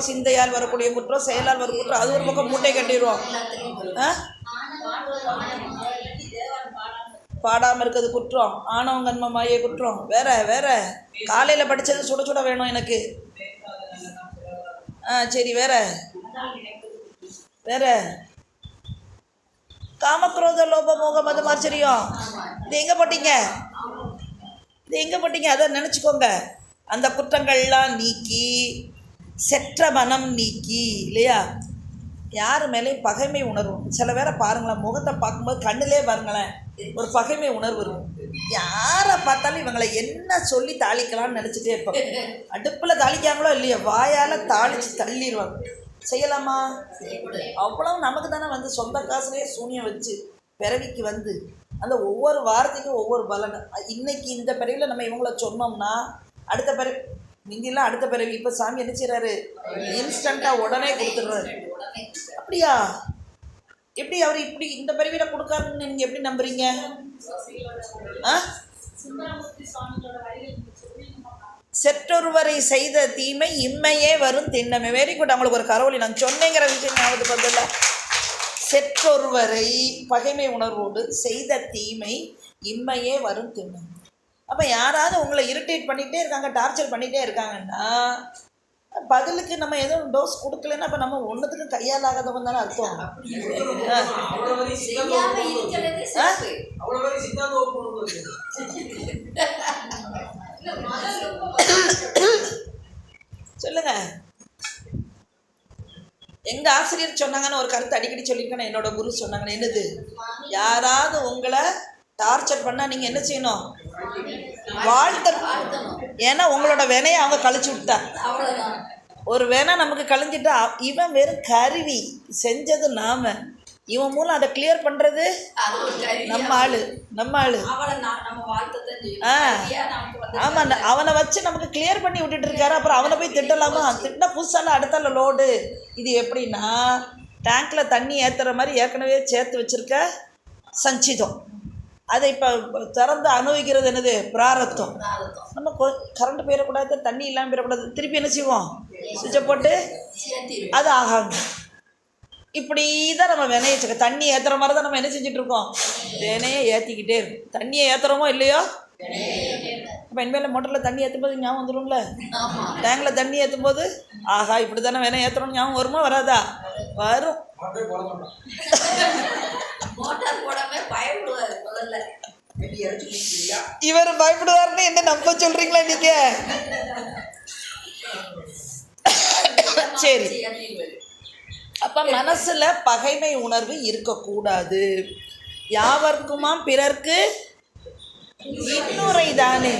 சிந்தையால் வரக்கூடிய குற்றம் செயலால் வரும் குற்றம் அது ஒரு பக்கம் மூட்டை கட்டிடுவோம். ஆ? பாடாமல் இருக்கிறது குற்றம். ஆணவம் மாய குற்றம். வேற வேற. காலையில் படித்தது சுட சுட வேணும் எனக்கு. ஆ சரி வேற. வேற. காமக்ரோத லோப மோக மத ஆச்சரியம் இது எங்கே போட்டீங்க? இது எங்கே போட்டீங்க? அதை நினச்சிக்கோங்க. அந்த குற்றங்கள்லாம் நீக்கி செற்ற மனம் நீக்கி இல்லையா? யார் மேலேயும் பகைமை உணர்வும். சில பேரை பாருங்களேன் முகத்தை பார்க்கும்போது கண்ணிலே பாருங்களேன் ஒரு பகைமை உணர்வு இருக்கும். யாரை பார்த்தாலும் இவங்களை என்ன சொல்லி தாளிக்கலாம்னு நினச்சிட்டே இருப்பாங்க. அடுப்பில் தாளிக்காங்களோ இல்லையோ வாயால் தாளித்து தள்ளிடுவாங்க. செய்யலாமா? அவ்வளவு நமக்கு தானே வந்து சொந்த காசுலேயே சூனியம் வச்சு பிறவிக்கு வந்து அந்த ஒவ்வொரு வாரத்துக்கும் ஒவ்வொரு பலன். இன்னைக்கு இந்த பிறவியில் நம்ம இவங்கள சொன்னோம்னா அடுத்த பிறகு மிந்திலாம் அடுத்த பிறவி இப்போ சாமி என்ன செய்கிறாரு இன்ஸ்டண்ட்டாக உடனே கொடுத்துட்றாரு. அப்படியா? எப்படி அவர் இப்படி இந்த பிறவியில் கொடுக்காருன்னு நீங்கள் எப்படி நம்புறீங்க? ஆ? செற்றொருவரை செய்த தீமை இம்மையே வரும் திண்ணமே. வெரி குட் அவங்களுக்கு ஒரு கரவொலி நான் சொன்னேங்கிற விஷயம் ஞாபகத்துக்கு வந்தல செற்றொருவரை பகைமை உணர்வோடு செய்த தீமை இம்மையே வரும் திண்ணம். அப்போ யாராவது உங்களை இரிட்டேட் பண்ணிகிட்டே இருக்காங்க டார்ச்சர் பண்ணிகிட்டே இருக்காங்கன்னா பதிலுக்கு நம்ம எதுவும் டோஸ் கொடுக்கலன்னா அப்போ நம்ம ஒன்றுத்துக்கும் கையால் ஆகாதவங்க தானே அர்த்தம். சொல்லுங்க. எங்க ஆசிரியர் சொன்னாங்கன்னு ஒரு கருத்து அடிக்கடி சொல்லியிருக்கேன் என்னோட குரு சொன்னாங்கன்னு. என்னது? யாராவது உங்களை டார்ச்சர் பண்ணால் நீங்கள் என்ன செய்யணும்? வாழ்த்த ஏன்னா உங்களோட வினையை அவங்க கழிச்சு விட்டா. ஒரு வேணா நமக்கு கழிஞ்சிட்டா இவன் வெறும் கருவி. செஞ்சது நாம. இவன் மூலம் அதை கிளியர் பண்ணுறது நம்ம ஆள் நம்ம ஆள். ஆ. ஆமாம் அவனை வச்சு நமக்கு கிளியர் பண்ணி விட்டுட்டு இருக்காரு. அப்புறம் அவனை போய் திட்டலாமா? திட்டினா புதுசான அடுத்தால லோடு இது எப்படின்னா டேங்க்ல தண்ணி ஏற்றுற மாதிரி ஏற்கனவே சேர்த்து வச்சிருக்க சஞ்சிதம். அதை இப்போ திறந்து அனுபவிக்கிறது என்னது? பிராரத்தம். நம்ம கரண்ட் போயிடக்கூடாது தண்ணி இல்லாமல் போயிடக்கூடாது திருப்பி என்ன செய்வோம்? சுவிட்சை போட்டு. அது ஆகாது. இப்படி தான் நம்ம வினைய வச்சுக்க தண்ணி ஏற்றுற மாதிரி தான் நம்ம என்ன செஞ்சுட்டு இருக்கோம்? வினையை ஏற்றிக்கிட்டே இருக்கும். தண்ணியை ஏற்றுறோமோ இல்லையோ? அப்போ இனிமேல் மோட்டரில் தண்ணி ஏற்றும் போது ஞாபகம் வந்துடும்ல ஆமா. டேங்கில் தண்ணி ஏற்றும் போது ஆஹா இப்படி தானே வினை ஏற்றுறோம் ஞாபகம் வருமா வராதா? வரும். மோட்டார் போடாம முதல்ல. இவர் பயப்படுவார்னு என்ன நம்ப சொல்கிறீங்களா நீங்க சரி. அப்ப அப்போ மனசில் பகைமை உணர்வு இருக்கக்கூடாது. யாவர்க்குமா? பிறர்க்கு? இன்னுரை தானே.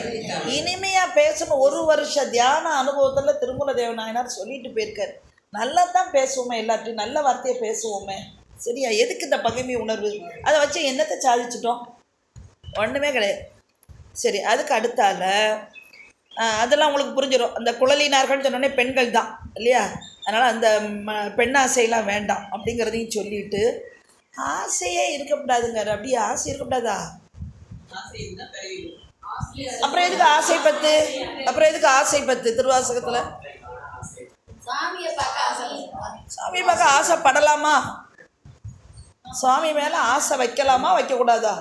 இனிமையா பேசணும். ஒரு வருஷ தியான அனுபவத்துல திருமூல தேவநாயனார் சொல்லிட்டு போயிருக்காரு. நல்லா தான் பேசுவோமே எல்லாத்தையும் நல்ல வார்த்தையை பேசுவோமே. சரியா? எதுக்கு இந்த பகைமை உணர்வு? அதை வச்சு என்னத்தை சாதிச்சிட்டோம்? ஒன்றுமே கிடையாது. சரி அதுக்கு அடுத்தால அதெல்லாம் உங்களுக்கு புரிஞ்சிடும் அந்த குழலினார்கள் சொன்னோடனே பெண்கள் தான் இல்லையா? அதனால் அந்த ம பெண்ணாசையெல்லாம் வேண்டாம் அப்படிங்கிறதையும் சொல்லிட்டு ஆசையே இருக்கக்கூடாதுங்கிறார் அப்படியே ஆசை இருக்கக்கூடாதா? அப்புறம் எதுக்கு ஆசை பத்து? அப்புறம் எதுக்கு ஆசை பத்து திருவாசகத்தில்? சாமியை பார்க்க ஆசைப்படலாமா? சாமி மேலே ஆசை வைக்கலாமா? வைக்கக்கூடாதா?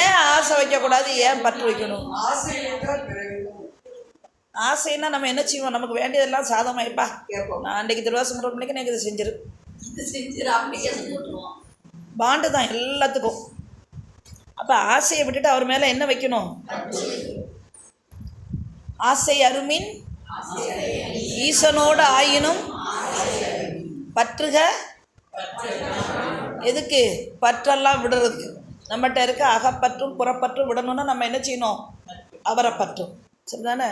ஏன் ஆசை வைக்கக்கூடாது? ஏன் பற்று வைக்கணும்? ஆசைன்னா நம்ம என்ன செய்வோம்? நமக்கு வேண்டியதெல்லாம் சாதமாயிப்பா நான் அன்றைக்கி திருவாசகம் பண்ணுற மணிக்கு எனக்கு இதை செஞ்சிரு. பாண்டு தான் எல்லாத்துக்கும். அப்போ ஆசையை விட்டுட்டு அவர் மேலே என்ன வைக்கணும்? ஆசை அருமின் ஈசனோடு ஆயினும் பற்றுக? எதுக்கு? பற்றெல்லாம் விடுறது நம்மகிட்ட இருக்க அகப்பற்றும் புறப்பற்றும் விடணும்னா நம்ம என்ன செய்யணும்? அவரை பற்றும். சரிதானே?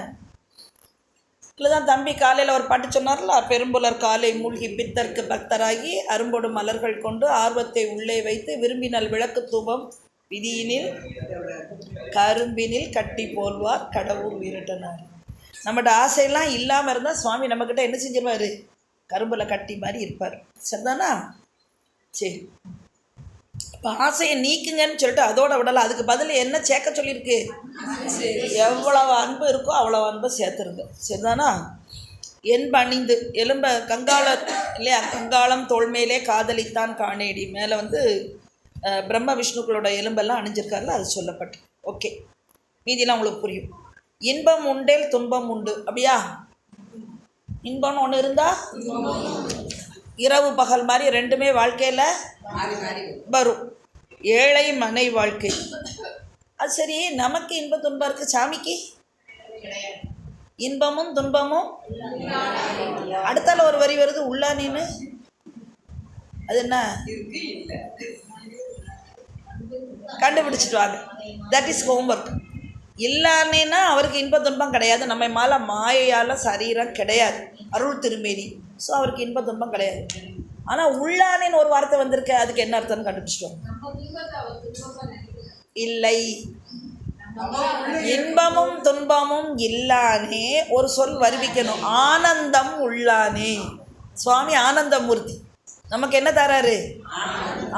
இல்லை தான் தம்பி காலையில் ஒரு பாட்டு சொன்னார்ல பெரும்புலர் காலை மூழ்கி பித்தர்க்கு பக்தராகி அரும்பொடு மலர்கள் கொண்டு ஆர்வத்தை உள்ளே வைத்து விரும்பினால் விளக்கு தூபம் விதியினில் கரும்பினில் கட்டி போல்வார் கடவுள் வீரட்டனார் நம்மகிட்ட ஆசையெல்லாம் இல்லாமல் இருந்தால் சுவாமி நம்மக்கிட்ட என்ன செஞ்சிருவார்? கரும்பில் கட்டி மாதிரி இருப்பார். சரிதானா? சரி இப்போ ஆசையை நீக்குங்கன்னு சொல்லிட்டு அதோட விடலாம் அதுக்கு பதில் என்ன சேர்க்க சொல்லியிருக்கு? எவ்வளவு அன்பு இருக்கோ அவ்வளோ அன்பை சேர்த்துருங்க சரிதானா? என்ப அணிந்து எலும்ப கங்காள இல்லையா? கங்காளம் தோல்மையிலே காதலித்தான் காணேடி. மேலே வந்து பிரம்ம விஷ்ணுக்களோட எலும்பெல்லாம் அணிஞ்சிருக்காருல அது சொல்லப்பட்டு. ஓகே. மீதிலாம் உங்களுக்கு புரியும். இன்பம் உண்டேல் துன்பம் உண்டு. அப்படியா? இன்பம்னு ஒன்று இருந்தால் இரவு பகல் மாதிரி ரெண்டுமே வாழ்க்கையில் வரும். ஏழை மனை வாழ்க்கை. அது சரி நமக்கு இன்ப துன்பம் இருக்குது சாமிக்கு? இன்பமும் துன்பமும் அடுத்தால ஒரு வரி வருது உள்ளா நின்று அது என்ன? கண்டுபிடிச்சிட்டு வாங்க. தட் இஸ் ஹோம்ஒர்க் இல்லானேன்னா அவருக்கு இன்ப துன்பம் கிடையாது. நம்ம மேலே மாயையால் சரீரம் கிடையாது. அருள் திருமேனி. ஸோ அவருக்கு இன்ப துன்பம் கிடையாது. ஆனால் உள்ளானேன்னு ஒரு வார்த்தை வந்திருக்கு அதுக்கு என்ன அர்த்தம்னு கண்டுபிடிச்சிட்டோம். இல்லை. இன்பமும் துன்பமும் இல்லானே ஒரு சொல் வருவிக்கணும். ஆனந்தம் உள்ளானே. சுவாமி ஆனந்தமூர்த்தி. நமக்கு என்ன தராரு?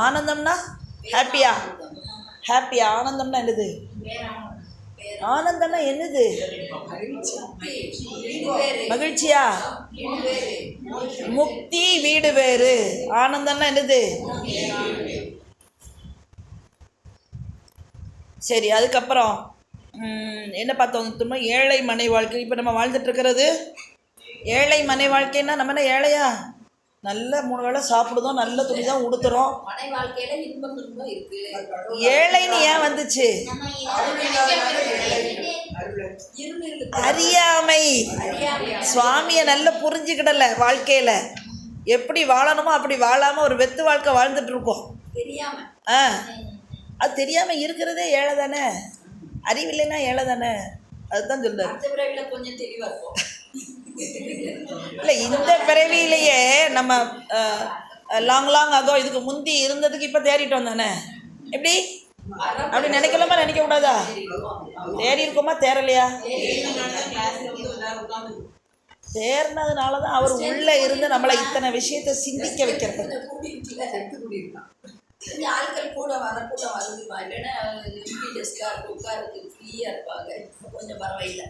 ஆனந்தம்னா ஹாப்பியா ஹாப்பியா ஆனந்தம்னா என்னது? ஆனந்தம்னா என்னது? மகிழ்ச்சியா? முக்தி வீடு வேறு. ஆனந்தம்னா என்னது? சரி அதுக்கப்புறம் என்ன பார்த்தோம்? திரும்ப ஏழை மனை வாழ்க்கை. இப்போ நம்ம வாழ்ந்துட்டு இருக்கிறது ஏழை மனை வாழ்க்கைன்னா நம்ம என்ன ஏழையா? நல்ல மூணு வேளை சாப்பிடுதோம் நல்ல துணி தான் உடுத்துறோம். ஏழைன்னு ஏன் வந்துச்சு? அறியாமை. சுவாமியை நல்லா புரிஞ்சுக்கிடல வாழ்க்கையில். எப்படி வாழணுமோ அப்படி வாழாமல் ஒரு வெத்து வாழ்க்கை வாழ்ந்துட்டு இருக்கோம். ஆ. அது தெரியாமல் இருக்கிறதே ஏழை தானே. அறிவில்லைன்னா ஏழை தானே. அதுதான் பிறவில கொஞ்சம் தெளிவா இருக்கும் இல்லை இந்த பிறவியிலேயே நம்ம லாங் லாங் ஆகோ இதுக்கு முந்தி இருந்ததுக்கு இப்போ தேறிட்டோம் தானே எப்படி? அப்படி நினைக்கலாமா நினைக்க கூடாதா? தேறி இருக்கோமா தேரலையா தேர்னதுனால தான் அவர் உள்ளே இருந்து நம்மளை இத்தனை விஷயத்தை சிந்திக்க வைக்கிறது. ஆட்கள் கூட வர கூட வருதுமா இல்லைன்னா எம்பி டெஸ்கா உட்காருக்கு ஃப்ரீயாக இருப்பாங்க. கொஞ்சம் பரவாயில்லை.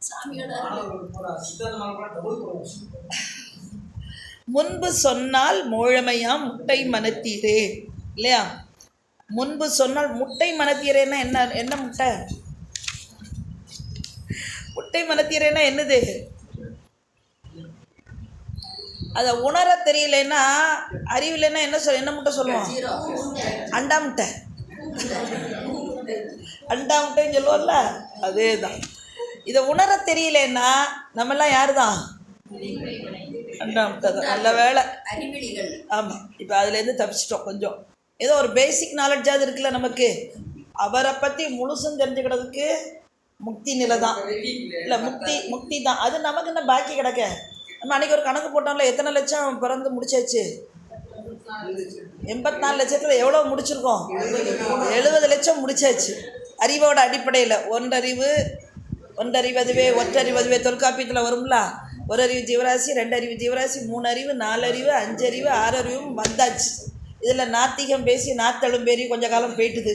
சாமியோட. முன்பு சொன்னால் மோழமையாம் முட்டை மனத்தீரே இல்லையா? முன்பு சொன்னால் முட்டை மனத்தீரேன்னா என்ன என்ன முட்டை? முட்டை மனத்தீரேன்னா என்னது? அதை உணர தெரியலன்னா அறிவில்லைன்னா என்ன சொல் என்ன முட்டை சொல்லுவோம் அண்டா முட்டை. அண்டா முட்டைன்னு சொல்லுவோம்ல அதே தான் இதை உணர தெரியலன்னா நம்மெல்லாம் யார் தான் நல்ல வேலை ஆமாம் இப்போ அதுலேருந்து தப்பிச்சிட்டோம் கொஞ்சம். ஏதோ ஒரு பேசிக் நாலெட்ஜாவது இருக்குல்ல நமக்கு? அவரை பற்றி முழுசும் தெரிஞ்சுக்கிறதுக்கு முக்தி நிலை தான். இல்லை முக்தி முக்தி தான். அது நமக்கு என்ன பாக்கி கிடக்க? நம்ம அன்றைக்கி ஒரு கணக்கு போட்டோம்ல எத்தனை லட்சம் பிறந்து முடிச்சாச்சு? எண்பத்தி நாலு லட்சத்தில் எவ்வளோ முடிச்சிருக்கோம்? எழுபது லட்சம் முடிச்சாச்சு. அறிவோட அடிப்படையில். ஒன்றறிவு ஒன்றறிவதுவே ஒற்றறிவதுவே தொல்காப்பியத்தில் வரும்ல? ஒரு அறிவு ஜீவராசி ரெண்டு அறிவு ஜீவராசி மூணு அறிவு நாலு அறிவு அஞ்சு அறிவு ஆறு அறிவும் வந்தாச்சு. இதில் நாத்திகம் பேசி நாத்தழும் பேரி கொஞ்ச காலம் போயிட்டுது.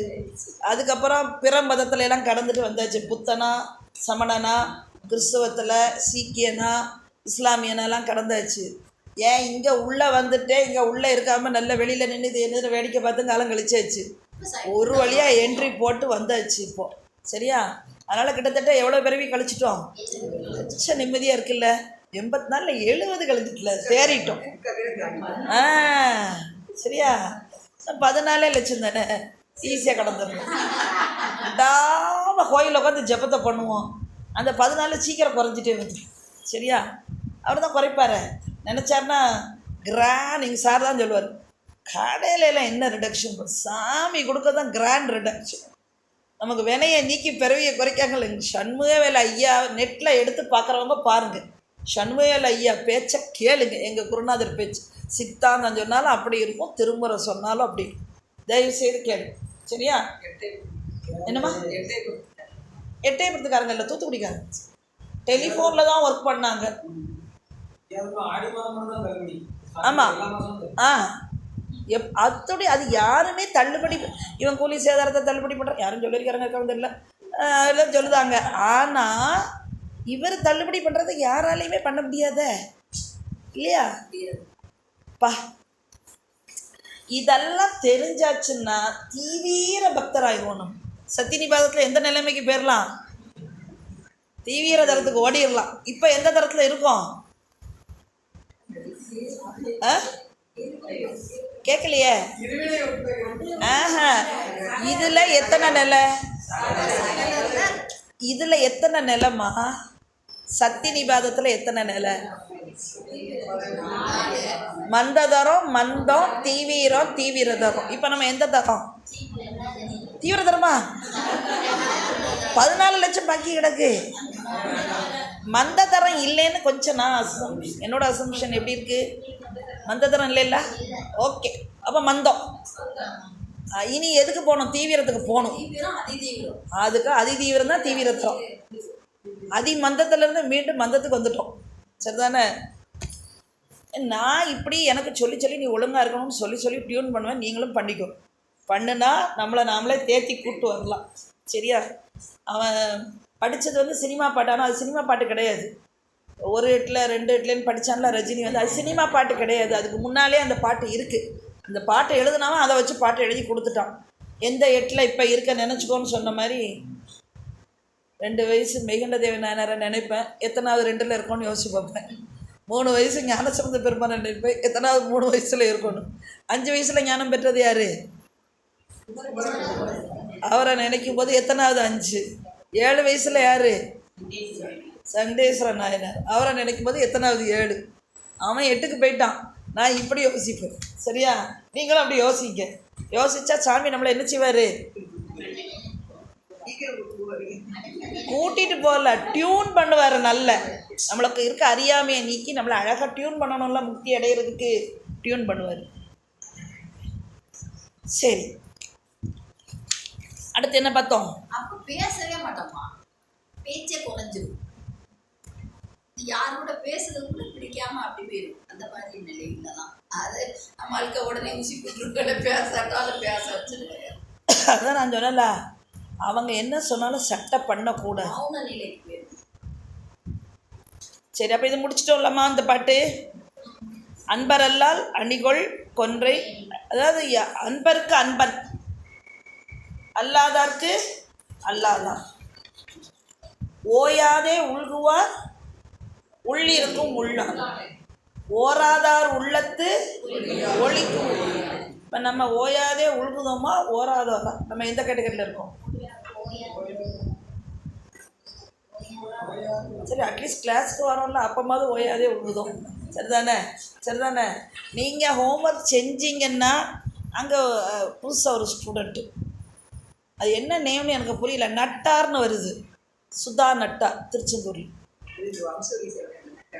அதுக்கப்புறம் பிற மதத்துல எல்லாம் கடந்துட்டு வந்தாச்சு. புத்தனா சமணனா கிறிஸ்தவத்தில் சீக்கியனா இஸ்லாமியனெல்லாம் கடந்தாச்சு. ஏன் இங்கே உள்ளே வந்துட்டே இங்கே உள்ளே இருக்காமல் நல்ல வெளியில் நின்று இது என்ன வேடிக்கை பார்த்து காலம் கழிச்சாச்சு. ஒரு வழியாக என்ட்ரி போட்டு வந்தாச்சு இப்போ. சரியா? அதனால் கிட்டத்தட்ட எவ்வளோ பிறவி கழிச்சிட்டோம்? லட்ச நிம்மதியாக இருக்குல்ல. எண்பத்தி நாலில் எழுபது கழிச்சிட்டல தேறிட்டோம். ஆ சரியா? பதினாலே லட்சம் தானே? ஈஸியாக கடந்துடணும். விடாமல் கோயிலில் உட்காந்து ஜெபத்தை பண்ணுவோம். அந்த பதினாலு சீக்கிரம் குறைஞ்சிட்டே வந்து சரியா? அவர் தான் குறைப்பார். நினச்சாருன்னா கிராண்ட் நீங்கள் சார் தான் சொல்லுவார். கடையிலலாம் என்ன ரிடக்ஷன் சாமி கொடுக்க தான் கிராண்ட் ரிடக்ஷன் நமக்கு வினையை நீக்கி பிறவியை குறைக்காங்கல்ல எங்கள் சண்முகவேல் ஐயா நெட்டில் எடுத்து பார்க்குறவங்க பாருங்கள் சண்முகவேல் ஐயா பேச்சை கேளுங்க. எங்கள் குருநாதர் பேச்சு. சித்தாந்தம் சொன்னாலும் அப்படி இருக்கும் திருமுறை சொன்னாலும் அப்படி. தயவு செய்து கேளு சரியா? என்னம்மா? எட்டயபுரத்துக்காரங்க இல்லை தூத்துக்குடிக்காரங்க. டெலிஃபோனில் தான் ஒர்க் பண்ணாங்க. ஆமா. ஆ. எப் அத்தோடைய அது யாருமே தள்ளுபடி இவன் கூலி சேதாரத்தை தள்ளுபடி பண்ணுறான் யாரும் சொல்லியிருக்காருங்க இருக்காங்க தெரியல எல்லாம் சொல்லுதாங்க. ஆனால் இவர் தள்ளுபடி பண்ணுறதை யாராலையுமே பண்ண முடியாத. இல்லையா? பா. இதெல்லாம் தெரிஞ்சாச்சுன்னா தீவிர பக்தராயிடுவோம் நம்ம. சத்தியநிபாதத்தில் எந்த நிலைமைக்கு போயிடலாம் தீவிர தரத்துக்கு ஓடிடலாம் இப்போ எந்த தரத்தில் இருக்கோம்? ஆ? கேட்கலையே ஆஹா இதில் எத்தனை நிலை? இதில் எத்தனை நிலைம்மா? சக்தி நிபாதத்தில் எத்தனை நிலை? மந்ததரம் மந்தம் தீவிரம் தீவிரதரம். இப்போ நம்ம எந்த தரம்? தீவிரதரமா? பதினாலு லட்சம் பாக்கி கிடக்கு. மந்ததரம் இல்லைன்னு கொஞ்சம் நான் அசம் என்னோட அசம்ஷன் எப்படி இருக்கு? மந்ததரம் இல்லைல்ல? ஓகே. அப்போ மந்தம். இனி எதுக்கு போகணும்? தீவிரத்துக்கு போகணும். தீவிரம் அதி தீவிரம் அதுக்கு அதிதீவிரம் தான் தீவிரத்தம் அதி மந்தத்துலேருந்து மீண்டும் மந்தத்துக்கு வந்துட்டோம். சரிதானே? நான் இப்படி எனக்கு சொல்லி சொல்லி நீ ஒழுங்காக இருக்கணும்னு சொல்லி சொல்லி டியூன் பண்ணுவேன். நீங்களும் பண்ணிக்கோ. பண்ணுனா நம்மளை நாமளே தேத்தி கூப்பிட்டு வரலாம். சரியா? அவன் படித்தது வந்து சினிமா பாட்டு. ஆனால் அது சினிமா பாட்டு கிடையாது. ஒரு எட்டில் ரெண்டு எட்லேன்னு படித்தான்ல ரஜினி வந்து அது சினிமா பாட்டு கிடையாது. அதுக்கு முன்னாலே அந்த பாட்டு இருக்குது அந்த பாட்டை எழுதுனாவும் அதை வச்சு பாட்டை எழுதி கொடுத்துட்டான். எந்த எட்டில் இப்போ இருக்க நினச்சிக்கோன்னு சொன்ன மாதிரி ரெண்டு வயசு மெகுண்ட தேவி நாயனாரை நினைப்பேன். எத்தனாவது ரெண்டில் இருக்கோன்னு யோசிச்சு பார்ப்பேன். மூணு வயசு ஞானசம்பந்த பெருமான நினைப்பேன். எத்தனாவது மூணு வயசில் இருக்கணும். அஞ்சு வயசில் ஞானம் பெற்றது யார்? அவரை நினைக்கும் போது எத்தனாவது அஞ்சு? ஏழு வயசில் யார்? சண்டேஸ்வர நாயனார் அவரை நினைக்கும் போது எத்தனாவது ஏழு? அவன் எட்டுக்கு போயிட்டான். நான் இப்படி யோசிப்பேன். சரியா? நீங்களும் அப்படி யோசிங்க. யோசிச்சா சாமி நம்மளை என்ன செய்வார்? கூட்டிட்டு போகல. டியூன் பண்ணுவார் நல்ல. நம்மளுக்கு இருக்க அறியாமையை நீக்கி நம்மளை அழகாக டியூன் பண்ணணும்ல முக்தி அடையிறதுக்கு. டியூன் பண்ணுவார். சரி. அடுத்து என்ன பார்த்தோம்? பேசவே மாட்டோமா பேச்சே குறைஞ்சிரும் யாரோட பேசுறது கூட பிடிக்காம அப்படி போயிடும் அந்த மாதிரி நிலையில தான் அது நம்மளுக்கு உடனே ஊசி போட்டுருக்கல பேசாட்டாலும் பேச வச்சிருக்காங்க அதான் நான் சொன்னல அவங்க என்ன சொன்னாலும் சட்டை பண்ணக்கூடாது. மௌன நிலைக்கு போயிடும் சரி அப்போ இது முடிச்சிட்டோம்லம்மா அந்த பாட்டு? அன்பரல்லால் அணிகொள் கொன்றை அதாவது அன்பருக்கு அன்பன். அல்லாதார்க்கு அல்லாதான். ஓயாதே உள்குவார் உள்ளிருக்கும் உள்ளார் ஓராதார் உள்ளத்து ஒழிக்கும் இப்போ நம்ம ஓயாதே உழுகுதோமா ஓராதோரா நம்ம எந்த கேட்டகரியில் இருக்கோம்? சரி அட்லீஸ்ட் கிளாஸ்க்கு வரோம்ல அப்பமாவது ஓயாதே உழுகுதோம். சரிதானே? சரிதானே? நீங்கள் ஹோம்ஒர்க் செஞ்சீங்கன்னா அங்கே புதுசாக ஒரு ஸ்டூடெண்ட்டு அது என்ன நேம்னு எனக்கு புரியல. நட்டார்னு வருது. சுதா நட்டா திருச்செந்தூரில்.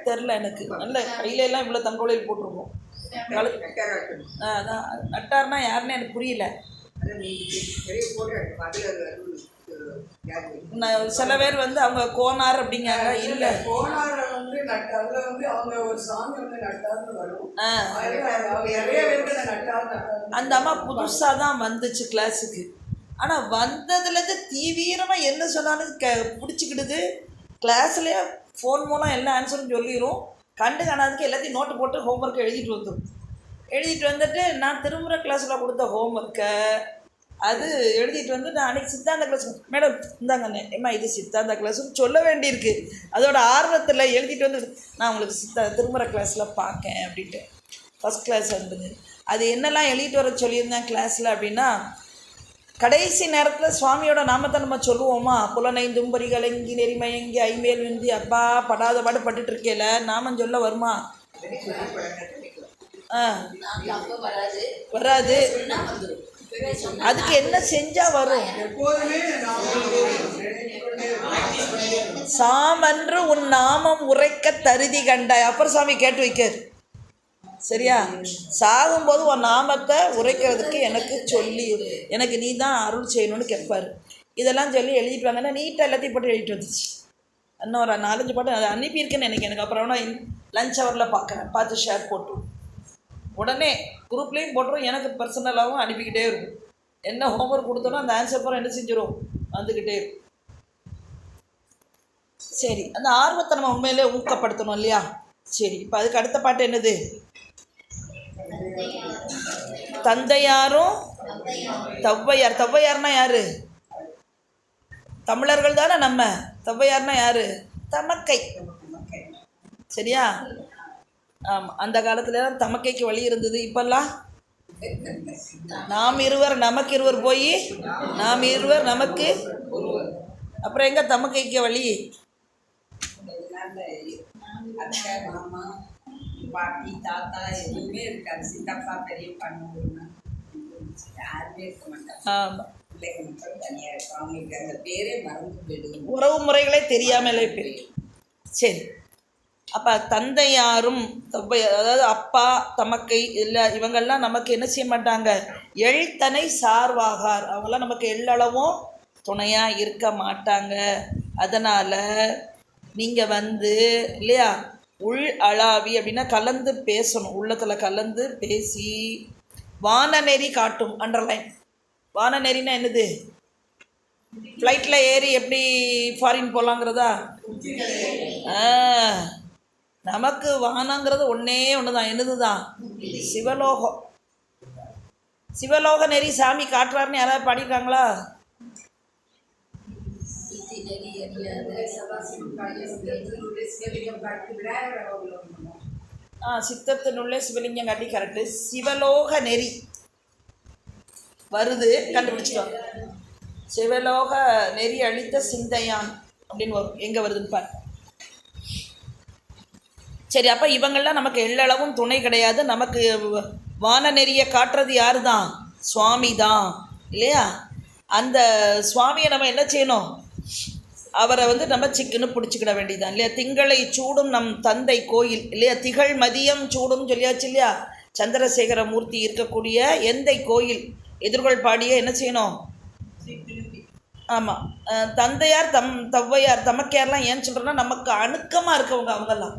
தெரில எனக்கு. நல்ல கையில எல்லாம் இவ்வளோ தங்கோலையில் போட்டிருக்கோம் ஆ, அதான். நட்டார்னா யாருன்னு எனக்கு புரியல. நான் சில பேர் வந்து அவங்க கோனார் அப்படிங்காங்க இல்லை போனார வந்து நட்ட அதுல வந்து அவங்க ஒரு சாமி வந்து நட்டார்னு வரும். ஆ. அதுல அவங்க நிறைய பேருக்கு இந்த நட்டார் நட்டார் அந்த அம்மா புதுசாக தான் வந்துச்சு கிளாஸுக்கு ஆனால் வந்ததுலேருந்து தீவிரமாக என்ன சொன்னாலும் க பிடிச்சிக்கிடுது. கிளாஸ்லேயே ஃபோன் மூலம் எல்லா ஆன்சரும் சொல்லிடும் கண்டு காணாதுக்கு எல்லாத்தையும் நோட்டு போட்டு ஹோம்ஒர்க்கை எழுதிட்டு வந்துடும் எழுதிட்டு வந்துட்டு நான் திரும்புகிற கிளாஸில் கொடுத்த ஹோம்ஒர்க்கை அது எழுதிட்டு வந்து நான் அன்றைக்கி சித்தாந்த கிளாஸ் மேடம் இந்தாங்கண்ணே ஏம்மா இது சித்தாந்த கிளாஸ்னு சொல்ல வேண்டியிருக்கு. அதோட ஆர்வத்தில் எழுதிட்டு வந்து நான் உங்களுக்கு சித்தா திரும்புகிற கிளாஸில் பார்க்கேன் அப்படின்ட்டு. ஃபஸ்ட் கிளாஸ் வந்தது. அது என்னெல்லாம் எழுதிட்டு வர சொல்லியிருந்தேன் கிளாஸில் அப்படின்னா கடைசி நேரத்தில் சுவாமியோட நாமத்தை நம்ம சொல்லுவோமா? புலனைந்தும் பரிகலங்கி நெறிமயங்கி ஐமேல் விந்தி. அப்பா படாத பாடு பட்டுட்டு இருக்கேல. நாமம் சொல்ல வருமா? ஆ. வராது. அதுக்கு என்ன செஞ்சால் வரும்? சாமன்று உன் நாமம் உரைக்க தருதி கண்டாய். அப்புறம் சாமி கேட்டு வைக்கார் சரியா? சாகும்போது உன் நாமத்தை உரைக்கிறதுக்கு எனக்கு சொல்லி எனக்கு நீ தான் அருள் செய்யணும்னு கேட்பாரு. இதெல்லாம் சொல்லி எழுதிட்டு வாங்கன்னா நீட்டாக எல்லாத்தையும் போட்டு எழுதிட்டு வந்துச்சு இன்னும் ஒரு நாலஞ்சு பாட்டு அதை அனுப்பியிருக்கேன்னு எனக்கு எனக்கு அப்புறம் நான் லஞ்ச் ஹவரில் பார்க்குறேன் பார்த்து ஷேர் போட்டு. உடனே குரூப்லேயும் போட்டுரும். எனக்கு பர்சனலாகவும் அனுப்பிக்கிட்டே இருக்கும். என்ன ஹோம்ஒர்க் கொடுத்தோனோ அந்த ஆன்சர் பூரா என்ன செஞ்சிடும் வந்துக்கிட்டே இருக்கும். சரி. அந்த ஆர்வத்தை நம்ம உண்மையிலே ஊக்கப்படுத்தணும் இல்லையா? சரி. இப்போ அதுக்கு அடுத்த பாட்டு என்னது? தந்தையாரும் தவ்வையார். தவ்வையார்னா யாரு? தமிழர்கள் தானே நம்ம. தவ்வையார்னா யாரு? தமக்கை. சரியா? ஆமாம் அந்த காலத்துல தமக்கைக்கு வழி இருந்தது. இப்பெல்லாம் நாம் இருவர் நமக்கு இருவர் போய் நாம் இருவர் நமக்கு அப்புறம் எங்க தமக்கைக்கு வழி? பாட்டி தாத்தா எதுவுமே இருக்காது. சித்தப்பா பெரியப்பா யாருமே இருக்க மாட்டாங்க. ஆமாம் பிள்ளைங்க மட்டும் தனியாக இருக்கும் அவங்களுக்கு அந்த பேரே மறந்து போயிடுது உறவு முறைகளே தெரியாமலே போயிருக்கு சரி. அப்போ தந்தையாரும் அதாவது அப்பா தமக்கை இல்லை இவங்கெல்லாம் நமக்கு என்ன செய்ய மாட்டாங்க? எழ்த்தனை சார்வாகார். அவங்களாம் நமக்கு எள்ளளவும் துணையாக இருக்க மாட்டாங்க. அதனால் நீங்கள் வந்து இல்லையா? உள் அளாவி அப்படின்னா கலந்து பேசணும். உள்ளத்தில் கலந்து பேசி வானநெறி காட்டும் அண்டர்லைன் வானநெறினா என்னது? ஃப்ளைட்டில் ஏறி எப்படி ஃபாரின் போகலாங்கிறதா ஆ நமக்கு வானங்கிறது ஒன்றே ஒன்று தான் என்னது தான் சிவலோகம். சிவலோக நெறி சாமி காட்டுறாருன்னு யாராவது பாடியிருக்காங்களா ஆ சித்தத்தினுள்ளே சிவலிங்கம் காட்டி கரெக்டு சிவலோக நெறி வருது கண்டுபிடிச்சிட்டோம் சிவலோக நெறி அளித்த சிந்தையான் அப்படின்னு வரும் எங்கே வருதுன்னு பாரு சரி அப்போ இவங்கெல்லாம் நமக்கு எள்ளளவும் துணை கிடையாது நமக்கு வான நெறியை காட்டுறது யாரு தான் சுவாமி தான் இல்லையா அந்த சுவாமியை நம்ம என்ன செய்யணும் அவரை வந்து நம்ம சிக்குன்னு பிடிச்சிக்கிட வேண்டியதுதான் இல்லையா? திங்களை சூடும் நம் தந்தை கோயில் இல்லையா? திகழ் மதியம் சூடும் சொல்லியாச்சு இல்லையா? சந்திரசேகர மூர்த்தி இருக்கக்கூடிய எந்தை கோயில் எதிர்கொள் பாடிய என்ன செய்யணும்? ஆமாம் தந்தையார் தம் தவ்வையார் தமக்கையார்லாம் ஏன்னு சொல்கிறேன்னா நமக்கு அணுக்கமாக இருக்கவங்க அவங்கெல்லாம்.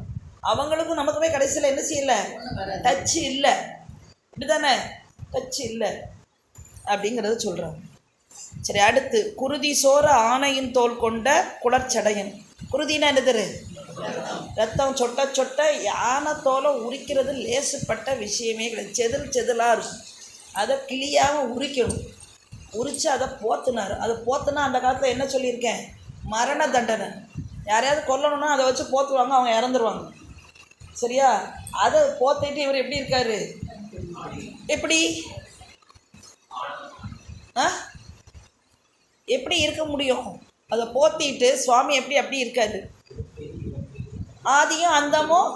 அவங்களுக்கும் நமக்குமே கடைசியில் என்ன செய்யலை? டச் இல்லை. இப்படி தானே டச்சு இல்லை. அப்படிங்கிறத சொல்கிறாங்க சரி அடுத்து குருதி சோர ஆணையின் தோல் கொண்ட குளர்ச்சடையன். குருதினா என்னது ரத்தம் சொட்ட சொட்ட யானை தோலை உரிக்கிறது லேசுப்பட்ட விஷயமே கிடையாது. செதில் செதிலாக இருக்கும். அதை கிளியாமல் உரிக்கணும். உரித்து அதை போத்துனார். அதை போத்துனா அந்த காலத்தில் என்ன சொல்லியிருக்கேன்? மரண தண்டனை. யாரையாவது கொல்லணும்னா அதை வச்சு போத்துவாங்க அவங்க இறந்துருவாங்க. சரியா? அதை போத்திட்டு இவர் எப்படி இருக்காரு? எப்படி? ஆ? எப்படி இருக்க முடியும்? அதை போத்திட்டு சுவாமி எப்படி அப்படி இருக்காது ஆதியும் அந்தமும்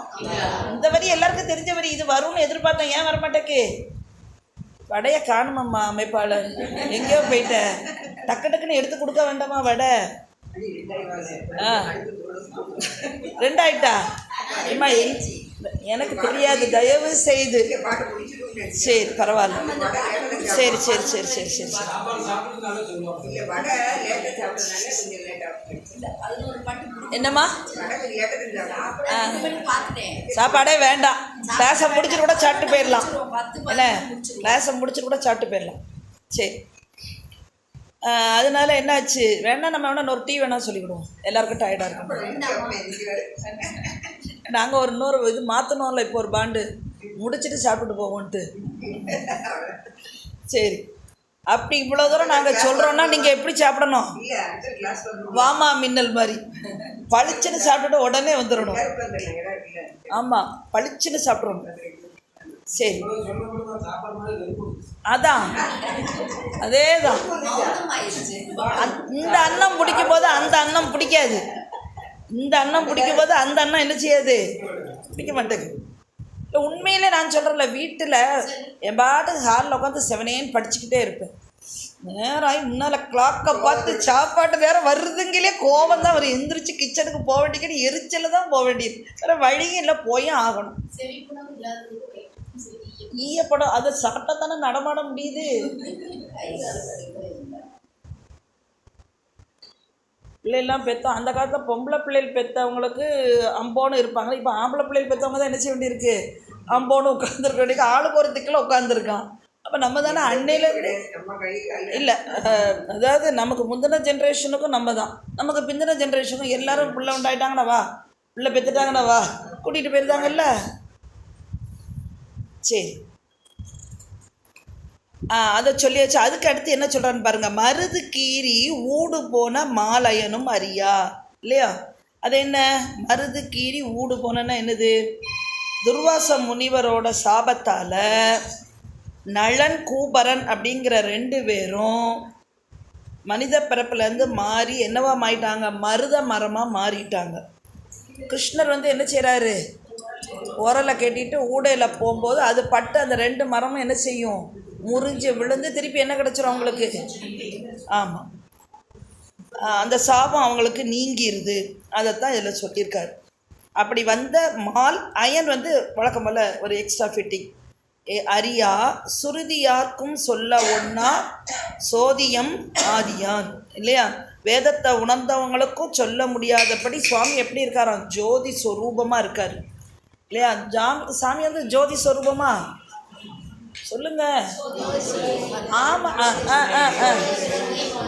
இந்த வரி எல்லாருக்கும் தெரிஞ்ச வரி இது வரும்னு எதிர்பார்த்தேன் ஏன் வரமாட்டேக்கு? வடையை காணுமம்மா அமைப்பாளர். எங்கேயோ போயிட்ட டக்கு டக்குன்னு எடுத்து கொடுக்க வேண்டாமா வடை? ரெண்டாயிட்டா? அம்மா எனக்கு தெரியாது தயவு செய்து சரி பரவாயில்ல. சரி சரி சரி சரி சரி சரி. என்னம்மா? சாப்பாடே வேண்டாம். கிளாஸை முடிச்சுட்டு கூட சாப்பிட்டு போயிடலாம் என்ன? கிளாஸை முடிச்சுட்டு கூட சாப்பிட்டு போயிடலாம் சரி. அதனால என்னாச்சு? வேணா நம்ம வேணா ஒரு டீ வேணா சொல்லிவிடுவோம் எல்லாருக்கும் டயர்டாக இருக்கும். நாங்கள் ஒரு இன்னொரு இது மாற்றணும்ல இப்போ ஒரு பாண்டு. முடிச்சுட்டு சாப்பிட்டுட்டு போவோன்ட்டு. சரி. அப்படி இவ்வளோ தூரம் நாங்கள் சொல்கிறோன்னா நீங்கள் எப்படி சாப்பிடணும்? வாமா மின்னல் மாதிரி. பளிச்சுன்னு சாப்பிட்டுட்டு உடனே வந்துடணும் ஆமாம் பளிச்சுன்னு சாப்பிடணும். சரி. அதான். அதே தான் இந்த அன்னம் பிடிக்கும் போது அந்த அன்னம் பிடிக்காது. இந்த அன்னம் பிடிக்கும் போது அந்த அன்னம் என்ன செய்யாது? பிடிக்க மாட்டேங்குது. இல்லை உண்மையிலே நான் சொல்கிறேன்ல வீட்டில் என் பாட்டுக்கு ஹாலில் உட்காந்து செவனேன்னு படிச்சுக்கிட்டே இருப்பேன். நேரம் ஆகி முன்னால் கிளாக்கை பார்த்து சாப்பாட்டு வேறு வருதுங்களே கோபம் தான் வரும். எந்திரிச்சு கிச்சனுக்கு போக வேண்டியது எரிச்சலில் தான் போக வேண்டியது. வேறு வழியும் இல்லை போயும் ஆகணும். ஈயப்படம் அதை சாப்பிட்டா தானே நடமாட முடியுது? பிள்ளைலாம் பெற்றோம் அந்த காலத்தில் பொம்பளை பிள்ளைகள் பெற்றவங்களுக்கு அம்போன்னு இருப்பாங்க. இப்போ ஆம்பளை பிள்ளைகள் பெற்றவங்க தான் என்ன செய்ய வேண்டியிருக்கு? அம்போன்னு உட்காந்துருக்க வேண்டிய ஆளுக்கு ஒரு திக்கில் உட்காந்துருக்கான் அப்போ நம்ம தானே அன்னையில் இல்லை அதாவது நமக்கு முந்தின ஜென்ரேஷனுக்கும் நம்ம தான். நமக்கு பிந்தின ஜென்ரேஷனுக்கும் எல்லாரும் பிள்ளை உண்டாயிட்டாங்கண்ணா வா. பிள்ளை பெற்றுட்டாங்கண்ணா வா. கூட்டிகிட்டு போயிருந்தாங்கல்ல? சரி. ஆ அதை சொல்லியாச்சு அதுக்கு அடுத்து என்ன சொல்கிறான்னு பாருங்கள் மருது கீறி ஊடு போன மாலயனும் அறியா. இல்லையா? அது என்ன? மருது கீறி ஊடு போனன்னா என்னது? துர்வாச முனிவரோட சாபத்தால் நளன் கூபரன் அப்படிங்கிற ரெண்டு பேரும் மனித பிறப்புலேருந்து மாறி என்னவா மாறிட்டாங்க? மருத மரமாக மாறிட்டாங்க. கிருஷ்ணர் வந்து என்ன செய்கிறாரு உரலை கட்டிட்டு ஊடையில் போகும்போது அது பட்டு அந்த ரெண்டு மரமும் என்ன செய்யும்? முறிஞ்சு விழுந்து திருப்பி என்ன கிடச்சிரும் அவங்களுக்கு? ஆமாம் அந்த சாபம் அவங்களுக்கு நீங்கிருது. அதைத்தான் இதில் சொல்லியிருக்காரு. அப்படி வந்த மால் அயன் வந்து வழக்கம் போல் ஒரு எக்ஸ்ட்ரா ஃபிட்டிங் ஏ அரியா சுருதியார்க்கும் சொல்ல ஒன்னா சோதியம் ஆதியான். இல்லையா? வேதத்தை உணர்ந்தவங்களுக்கும் சொல்ல முடியாதபடி சுவாமி எப்படி இருக்காராம்? ஜோதி ஸ்வரூபமாக இருக்கார். இல்லையா? ஜாம் சாமி வந்து ஜோதி ஸ்வரூபமா சொல்லுங்க. ஆமாம் ஆ ஆ ஆ ஆ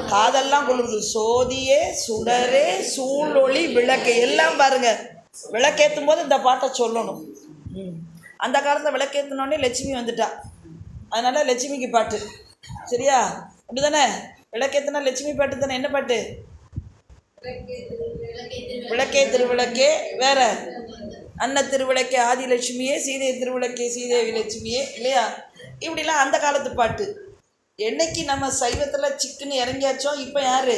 காதெல்லாம் கொள்ளுது. சோதியே சுடரே சூழொளி விளக்கு. எல்லாம் பாருங்க. விளக்கேற்றும் போது இந்த பாட்டை சொல்லணும். ம். அந்த காலத்தில் விளக்கேற்றினோடனே லட்சுமி வந்துட்டா. அதனால் லட்சுமிக்கு பாட்டு. சரியா? அப்படி தானே விளக்கேற்றினா லட்சுமி பாட்டு தானே? என்ன பாட்டு? விளக்கே திருவிளக்கே. வேற? அன்ன திருவிளக்கே ஆதிலட்சுமியே சீதை திருவிளக்கே சீதேவி லட்சுமியே இல்லையா? இப்படிலாம் அந்த காலத்து பாட்டு. என்னைக்கு நம்ம சைவத்தில் சிக்குன்னு இறங்கியாச்சோ இப்போ யாரு?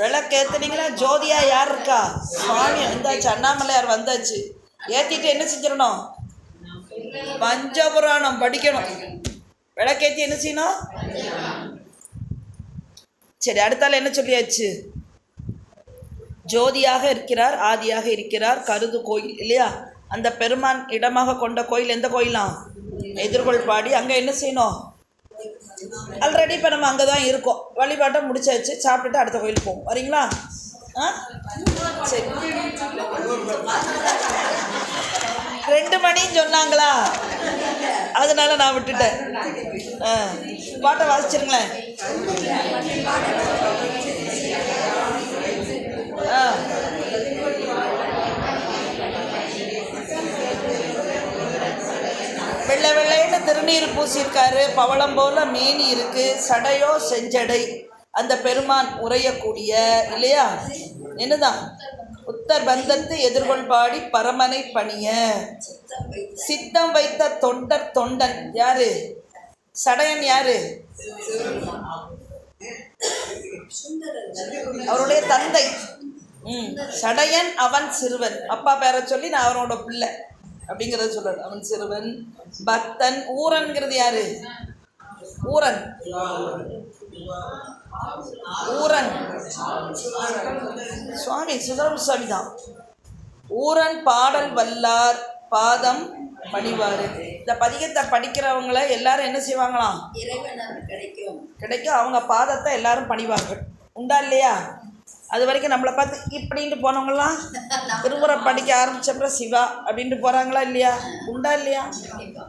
விளக்கேத்துனீங்களா? ஜோதியா யார் இருக்கா? சுவாமி வந்தாச்சு அண்ணாமலையார் வந்தாச்சு. ஏற்றிட்டு என்ன செஞ்சிடணும்? பஞ்சபுராணம் படிக்கணும். விளக்கேற்றி என்ன செய்யணும்? சரி அடுத்தால என்ன சொல்லியாச்சு? ஜோதியாக இருக்கிறார் ஆதியாக இருக்கிறார் கருது கோயில் இல்லையா? அந்த பெருமான் இடமாக கொண்ட கோயில் எந்த கோயிலாம் எதிர்கொள் பாடி அங்கே என்ன செய்யணும்? ஆல்ரெடி இப்போ நம்ம அங்கே தான் இருக்கோம். வழிபாட்டை முடிச்சாச்சு. சாப்பிட்டுட்டு அடுத்த கோயில் போவோம். வரீங்களா? ஆ? சரி. ரெண்டு மணின்னு சொன்னாங்களா? அதனால நான் விட்டுட்டேன். ஆ. பாட்டை வாசிச்சிருங்களேன். வெள்ளை வெள்ளைன்னு திருநீர் பூசியிருக்காரு. பவளம் போல மேனி இருக்கு. சடையோ செஞ்சடை. அந்த பெருமான் உரையக்கூடிய இல்லையா? என்னதான்? உத்தர் பந்தத்து எதிர்கொள்பாடி பரமனை பணிய. சித்தம் வைத்த தொண்டர் தொண்டன். யாரு? சடையன் யாரு? அவருடைய தந்தை. ம் சடையன் அவன் சிறுவன். அப்பா பேரை சொல்லி நான் அவனோட பிள்ளை அப்படிங்கிறத சொல்றாரு. அவன் சிறுவன் பக்தன் ஊரன்கிறது யாரு? ஊரன். ஊரன். சுவாமி சுந்தரம் சுவாமி தான் ஊரன் பாடல் வல்லார் பாதம் பணிவாரு இந்த பதிகத்தை படிக்கிறவங்கள எல்லாரும் என்ன செய்வாங்களாம்? கிடைக்கும். கிடைக்கும். அவங்க பாதத்தை எல்லாரும் பணிவார்கள். உண்டா இல்லையா? அது வரைக்கும் நம்மளை பார்த்து இப்படின்ட்டு போனவங்களாம் திருமுறை படிக்க ஆரம்பிச்சப்பறம் சிவா அப்படின்ட்டு போகிறாங்களா இல்லையா? உண்டா இல்லையா?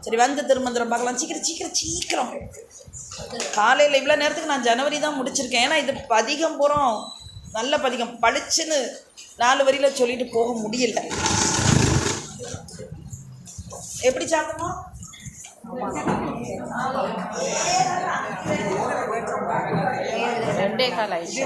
சரி வந்து திருமந்திரம் பார்க்கலாம். சீக்கிரம் சீக்கிரம் சீக்கிரம். காலையில் இவ்வளோ நேரத்துக்கு நான் ஜனவரி தான் முடிச்சிருக்கேன். ஏன்னா இது பதிகம் பூரம் நல்ல பதிகம். பளிச்சுன்னு நாலு வரியில் சொல்லிட்டு போக முடியல. எப்படி சாப்பிடணும் ரெண்டே கால் ஆயிடுச்சு.